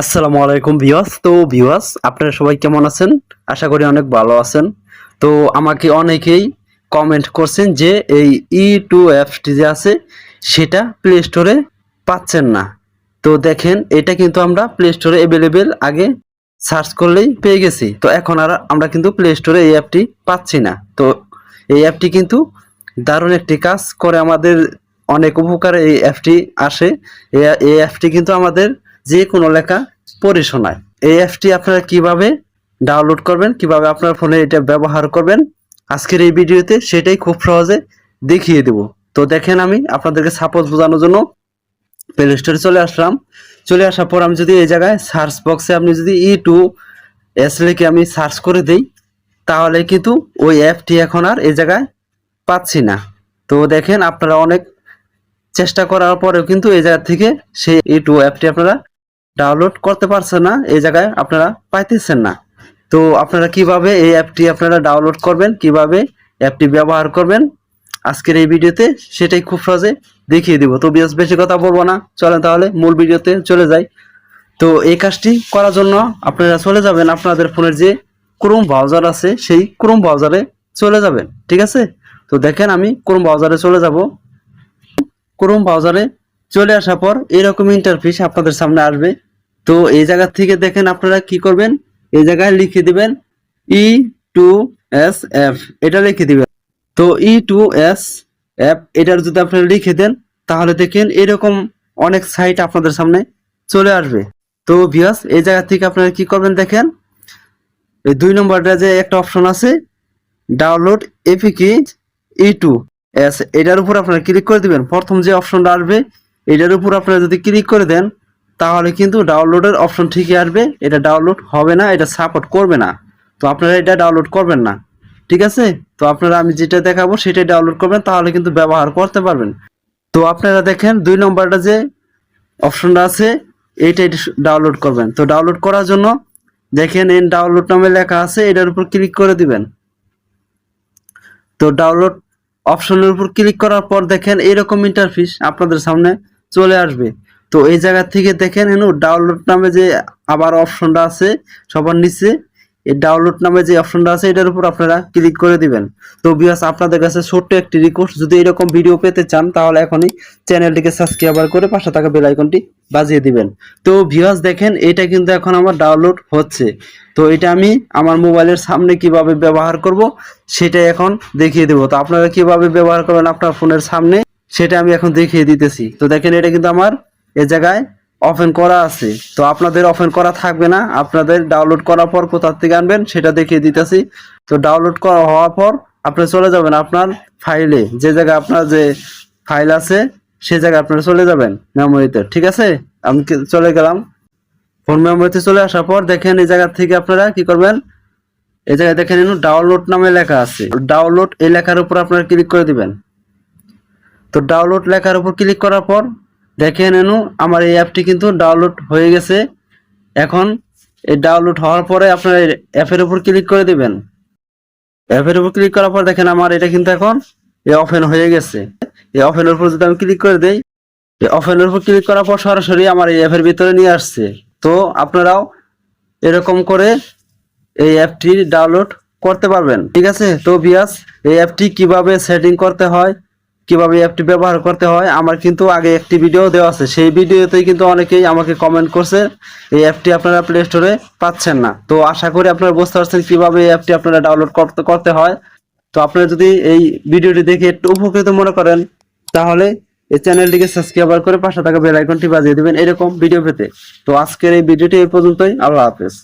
আসসালামু আলাইকুম ভিউয়ার্স। তো ভিউয়ার্স, আপনারা সবাই কেমন আছেন? আশা করি অনেক ভালো আছেন। তো আমাকে অনেকেই কমেন্ট করছেন যে এই ই টু অ্যাপসটি যে আছে, সেটা প্লে স্টোরে পাচ্ছেন না। তো দেখেন, এটা কিন্তু আমরা প্লে স্টোরে অ্যাভেলেবেল আগে সার্চ করলেই পেয়ে গেছি। তো এখন আর আমরা কিন্তু প্লে স্টোরে এই অ্যাপটি পাচ্ছি না। তো এই অ্যাপটি কিন্তু দারুণ একটি কাজ করে আমাদের, অনেক উপকারে এই অ্যাপটি আসে। এই অ্যাপটি কিন্তু আমাদের যে কোনো লেখা পড়ে শোনায়। এই অ্যাপটি আপনারা কীভাবে ডাউনলোড করবেন, কীভাবে আপনার ফোনে এটা ব্যবহার করবেন, আজকের এই ভিডিওতে সেটাই খুব সহজে দেখিয়ে দেব। তো দেখেন আমি আপনাদেরকে সাপোজ বোঝানোর জন্য প্লে স্টোরে চলে আসলাম। চলে আসার পর আমি যদি এই জায়গায় সার্চ বক্সে আপনি যদি ই টু এস লিখে আমি সার্চ করে দেই, তাহলে কিন্তু ওই অ্যাপটি এখন আর এই জায়গায় পাচ্ছি না। তো দেখেন আপনারা অনেক চেষ্টা করার পরেও কিন্তু এই জায়গা থেকে সেই ই টু অ্যাপটি আপনারা ডাউনলোড করতে পারছেন না, এই জায়গায় আপনারা পাইতেছেন না। তো আপনারা কীভাবে এই অ্যাপটি আপনারা ডাউনলোড করবেন, কীভাবে অ্যাপটি ব্যবহার করবেন, আজকের এই ভিডিওতে সেটাই খুব সহজে দেখিয়ে দিব। তো বেশ বেশি কথা বলব না, চলেন তাহলে মূল ভিডিওতে চলে যাই। তো এই কাজটি করার জন্য আপনারা চলে যাবেন, আপনাদের ফোনের যে ক্রোম ব্রাউজার আছে, সেই ক্রোম ব্রাউজারে চলে যাবেন, ঠিক আছে? তো দেখেন আমি ক্রোম ব্রাউজারে চলে যাব। ক্রোম ব্রাউজারে চলে আসার পর এরকম ইন্টারফেস আপনাদের সামনে আসবে। তো এই জায়গা থেকে দেখেন আপনারা কি করবেন? এই জায়গায় লিখে দিবেন ই টু এস এফ এটা লিখে দিবেন। তো ই টু এস অ্যাপ এটার যদি আপনারা লিখে দেন, তাহলে দেখেন এরকম অনেক সাইট আপনাদের সামনে চলে আসবে। তো ভিয়াস এই জায়গা থেকে আপনারা কি করবেন দেখেন? এই দুই নম্বরটা যে একটা অপশন আছে ডাউনলোড এপিকে ই টু এস এটার উপর আপনারা ক্লিক করে দিবেন। প্রথম যে অপশনটা আসবে, এটার উপর আপনারা যদি ক্লিক করে দেন তাহলে কিন্তু ডাউনলোডের অপশন ঠিকই আসবে। এটা ডাউনলোড হবে না, এটা সাপোর্ট করবে না। তো আপনারা এটা ডাউনলোড করবেন না। ঠিক আছে? তো আপনারা আমি যেটা দেখাবো সেটাই ডাউনলোড করবেন, তাহলে কিন্তু ব্যবহার করতে পারবেন। তো আপনারা দেখেন দুই নম্বরটা যে অপশনটা আছে, এইটাই ডাউনলোড করবেন। তো ডাউনলোড করার জন্য দেখেন এন ডাউনলোড নামে লেখা আছে, এটার উপর ক্লিক করে দিবেন। তো ডাউনলোড অপশনের উপর ক্লিক করার পর দেখেন এরকম ইন্টারফেস আপনাদের সামনে চলে আসবে। তো এই জায়গা থেকে দেখেন, এনু ডাউনলোড নামে যে আবার অপশনটা আছে সবার নিচে, এই ডাউনলোড নামে যে অপশনটা আছে, এটার উপর আপনারা ক্লিক করে দিবেন। তো বিয়াস আপনাদের কাছে ছোট্ট একটি রিকোয়েস্ট যদি এরকম ভিডিও পেতে চান, তাহলে এখনই চ্যানেলটিকে সাবস্ক্রাইব করে পাশে থাকা বেল আইকনটি বাজিয়ে দিবেন। তো ভিউয়ার্স দেখেন, এটা কিন্তু এখন আমার ডাউনলোড হচ্ছে। তো এটা আমি আমার মোবাইলের সামনে কীভাবে ব্যবহার করব সেটা এখন দেখিয়ে দেবো। তো আপনারা কীভাবে ব্যবহার করবেন আপনার ফোনের সামনে, সেটা আমি এখন দেখিয়ে দিতেছি। তো দেখেন, এটা কিন্তু আমার এ জায়গায় ওপেন করা আছে। তো আপনাদের ওপেন করা থাকবে না। আপনাদের ডাউনলোড করার পর কোথা থেকে আনবেন সেটা দেখিয়ে দিতেছি। তো ডাউনলোড করা হওয়ার পর আপনি চলে যাবেন আপনার ফাইলে যে জায়গায় আপনার যে ফাইল আছে, সে জায়গায় আপনারা চলে যাবেন মেমোরিতে ঠিক আছে? আমি চলে গেলাম। ফোন মেমোরিতে চলে আসার পর দেখেন এই জায়গা থেকে আপনারা কি করবেন? এই জায়গায় দেখেন ডাউনলোড নামে লেখা আছে। ডাউনলোড এই লেখার উপর আপনারা ক্লিক করে দিবেন। তো ডাউনলোড লেখার উপর ক্লিক করার পর দেখেন এনু আমার এই অ্যাপটি কিন্তু ডাউনলোড হয়ে গেছে। এখন এই ডাউনলোড হওয়ার পরে আপনারা অ্যাপের উপর ক্লিক করে দিবেন। অ্যাপের উপর ক্লিক করার পর দেখেন আমার এটা কিন্তু এখন এই ওপেন হয়ে গেছে। এই ওপেনের উপর যদি আমি ক্লিক করে দেই এই ওপেনের উপর ক্লিক করার পর সরাসরি আমার এই অ্যাপের ভিতরে নিয়ে আসছে। তো আপনারাও এরকম করে এই অ্যাপটি ডাউনলোড করতে পারবেন। ঠিক আছে? তো বিয়াস, এই অ্যাপটি কীভাবে সেটিং করতে হয় কীভাবে অ্যাপটি ব্যবহার করতে হয়, আমার কিন্তু আগে একটি ভিডিও দেওয়া আছে। সেই ভিডিওতেই কিন্তু অনেকেই আমাকে কমেন্ট করছে, এই অ্যাপটি আপনারা প্লে স্টোরে পাচ্ছেন না। তো আশা করি আপনারা বুঝতে পারছেন কীভাবে এই অ্যাপটি আপনারা ডাউনলোড করতে করতে হয়। তো আপনারা যদি এই ভিডিওটি দেখে একটু উপকৃত মনে করেন, তাহলে এই চ্যানেলটিকে সাবস্ক্রাইব করে পাশে থাকা বেল আইকনটি বাজিয়ে দিবেন এরকম ভিডিও পেতে। তো আজকের এই ভিডিওটি এই পর্যন্তই। আল্লাহ হাফেজ।